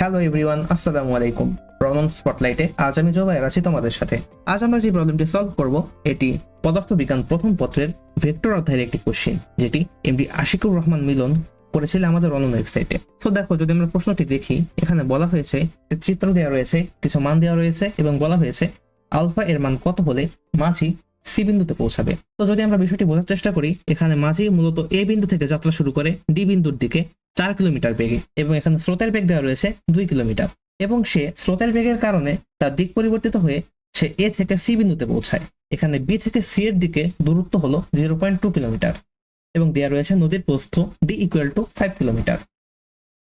Hello everyone আসসালামু আলাইকুম problem স্পটলাইটে আজ আমি জোবাইর আছি তোমাদের সাথে। আজ আমরা যে প্রবলেমটি সলভ করব, এটি পদার্থবিজ্ঞান প্রথম পত্রের ভেক্টর অধ্যায়ের একটি কোশ্চেন যেটি এমডি আশিকুর রহমান মিলন করেছিল আমাদের অনন্য ওয়েবসাইটে সো দেখো, যদি আমরা প্রশ্নটি দেখি, এখানে বলা হয়েছে চিত্র দেওয়া রয়েছে, কিছু মান দেওয়া রয়েছে এবং বলা হয়েছে আলফা এর মান কত হলে মাঝি সি বিন্দুতে পৌঁছাবে। তো যদি আমরা বিষয়টি বোঝার চেষ্টা করি, এখানে মাঝি মূলত এ বিন্দু থেকে যাত্রা শুরু করে ডি বিন্দুর দিকে চার কিলোমিটার বেগে এবং এখানে স্রোতের বেগ দেওয়া রয়েছে দুই কিলোমিটার এবং সে স্রোতের বেগের কারণে তার দিক পরিবর্তিত হয়ে সে এ থেকে সি বিন্দুতে পৌঁছায়। এখানে বি থেকে সি এর দিকে দূরত্ব হলো জিরো পয়েন্ট টু কিলোমিটার এবং দেওয়া রয়েছে নদীর প্রস্থ D equal to five kilometre.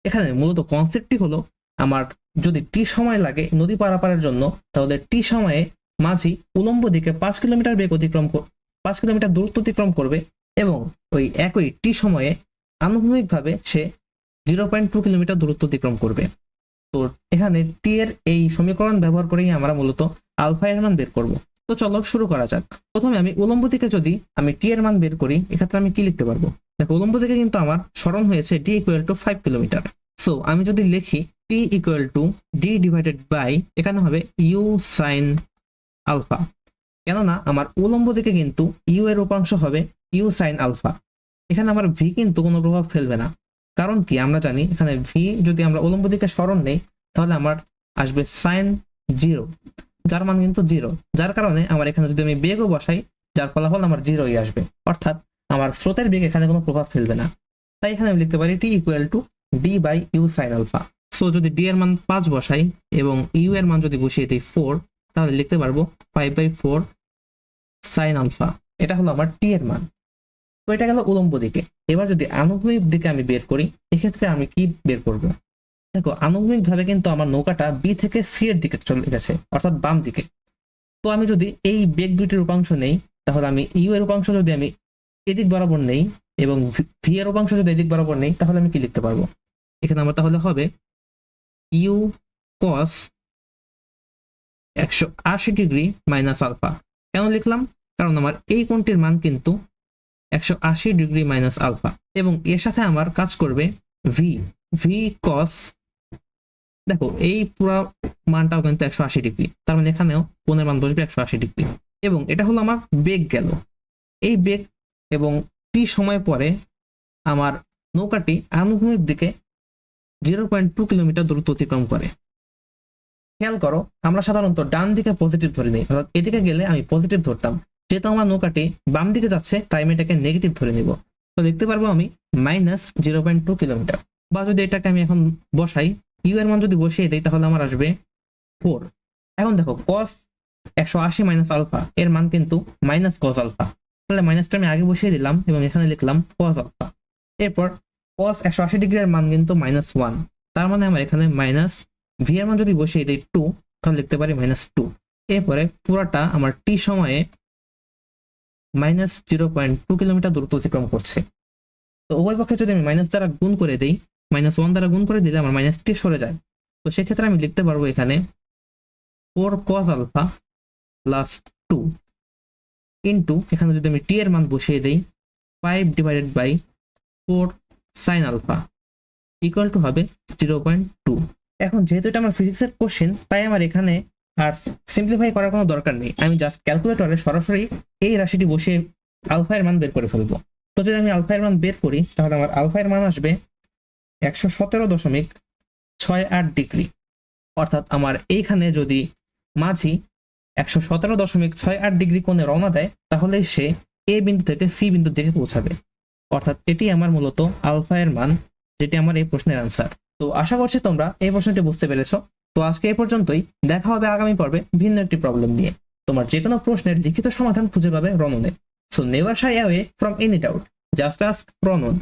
এখানে মূলত কনসেপ্টটি হলো, আমার যদি টি সময় লাগে নদী পারাপারের জন্য, তাহলে টি সময়ে মাঝি উলম্ব দিকে পাঁচ কিলোমিটার বেগ অতিক্রম কর- পাঁচ কিলোমিটার দূরত্ব অতিক্রম করবে এবং ওই একই টি সময়ে আনুভূমিকভাবে সে জিরো পয়েন্ট টু কিলোমিটার দূরত্ব অতিক্রম করবে। তো এখানে টি এর এই সমীকরণ ব্যবহার করেই আমরা মূলত আলফা এর মান বের করব। তো চলো শুরু করা যাক। প্রথমে আমি উলম্ব দিকে যদি আমি টি এর মান বের করি, এক্ষেত্রে আমি কি লিখতে পারব? দেখো, উলম্ব দিকে কিন্তু আমার স্মরণ হয়েছে D equal to five kilometre so আমি যদি লিখি T equal to D divided by এখানে হবে ইউ সাইন আলফা। কেননা আমার উলম্ব দিকে কিন্তু ইউ এর উপাংশ হবে ইউ সাইন আলফা। এখানে আমার ভি কিন্তু কোনো প্রভাব ফেলবে না। কারণ কি? আমরা জানি এখানে ভি যদি আমরা উলম্ব দিকে স্মরণ নেই, তাহলে আমার আসবে সাইন জিরো। যার মান কিন্তু জিরো। যার কারণে আমার এখানে যদি আমি বেগও বসাই, যার ফলাফল আমার জিরোই আসবে। অর্থাৎ আমার স্রোতের বেগ এখানে কোনো প্রভাব ফেলবে না। তাই এখানে আমি লিখতে পারি T equal to D by U sine alpha. So যদি ডি এর মান পাঁচ বসাই এবং ইউ এর মান যদি বসিয়ে দিই ফোর তাহলে লিখতে পারব five by four sine alpha এটা হলো আমার টি এর মান। তো এটা গেল উলম্ব দিকে। এবার যদি আনুভূমিক দিকে আমি বের করি, এক্ষেত্রে আমি কি বের করব? দেখো আনুভূমিক ভাবে কিন্তু আমার নৌকাটা বি থেকে সি এর দিকে চলে গেছে, অর্থাৎ বাম দিকে। তো আমি যদি এই বেগ দুইটির উপাংশ নেই, তাহলে আমি ইউ এর উপাংশ যদি আমি এদিক বরাবর নেই এবং ভি এর উপাংশ যদি এদিক বরাবর নেই, তাহলে আমি কি লিখতে পারব? এখানে আমার তাহলে হবে ইউ কস একশো আশি ডিগ্রি মাইনাস আলফা। কেন লিখলাম? কারণ আমার এই কোণটির মান কিন্তু একশো আশি ডিগ্রি মাইনাস আলফা। এবং এর সাথে আমার কাজ করবে ভি ভি কস দেখো, এই পুরো মানটাও কিন্তু একশো আশি ডিগ্রি। তার মানে এখানেও কোণের মান বসবে একশো আশি ডিগ্রি। এবং এটা হলো আমার বেগ গেল। এই বেগ এবং টি সময় পরে আমার নৌকাটি আনুভূমিক দিকে জিরো পয়েন্ট টু কিলোমিটার দূরত্ব অতিক্রম করে। খেয়াল করো, আমরা সাধারণত ডান দিকে পজিটিভ ধরে নিই, অর্থাৎ এদিকে গেলে আমি পজিটিভ ধরতাম। যেহেতু আমার নৌকাটি বাম দিকে যাচ্ছে, তাই আমি এটাকে নেগেটিভ ধরে নিব। তো দেখতে পারব আমি minus zero point two kilometre. বা যদি এটাকে আমি এখন বসাই ইউ এর মান যদি বসিয়ে দিই, তাহলে আমার আসবে ফোর এখন দেখো কস একশো আশি মাইনাস আলফা এর মান কিন্তু মাইনাস কস আলফা তাহলে মাইনাসটা আমি আগে বসিয়ে দিলাম এবং এখানে লিখলাম কস আলফা এরপর কস একশো আশি ডিগ্রির মান কিন্তু মাইনাস ওয়ান তার মানে আমার এখানে মাইনাস ভি এর মান যদি বসিয়ে দিই টু তাহলে লিখতে পারি মাইনাস টু এরপরে পুরাটা আমার টি সময়ে minus zero point two kilometre দূরত্ব অতিক্রম করছে। তো উভয় পক্ষে যদি আমি মাইনাস দ্বারা গুণ করে দিই মাইনাস ওয়ান দ্বারা গুণ করে দিলে আমার মাইনাস টি সরে যায়। তো সেক্ষেত্রে আমি লিখতে পারব এখানে four cos alpha plus two into এখানে যদি আমি টি এর মান বসিয়ে দিই five divided by four sine alpha equal to হবে জিরো পয়েন্ট এখন যেহেতু এটা আমার ফিজিক্সের কোশ্চেন তাই আমার এখানে আর সিম্পলিফাই করার কোনো দরকার নেই। আমি জাস্ট ক্যালকুলেটরে সরাসরি এই রাশিটি বসিয়ে আলফা এর মান বের করে ফেলব। তো যদি আমি আলফা এর মান বের করি, তাহলে আমার আলফা এর মান আসবে একশো সতেরো দশমিক ছয় আট ডিগ্রি। অর্থাৎ আমার এইখানে যদি মাঝি একশো সতেরো দশমিক ছয় আট ডিগ্রি কোণে রওনা দেয়, তাহলে সে এ বিন্দু থেকে সি বিন্দুর দিকে পৌঁছাবে। অর্থাৎ এটি আমার মূলত আলফা এর মান, যেটি আমার এই প্রশ্নের অ্যান্সার তো আশা করছি তোমরা এই প্রশ্নটি বুঝতে পেরেছ। তো আজকে এই পর্যন্তই। দেখা হবে আগামী পর্বে ভিন্ন একটি প্রবলেম নিয়ে। তোমার যে কোনো প্রশ্নের লিখিত সমাধান খুঁজে পাবে রননে so never shy away from any doubt just ask Ronan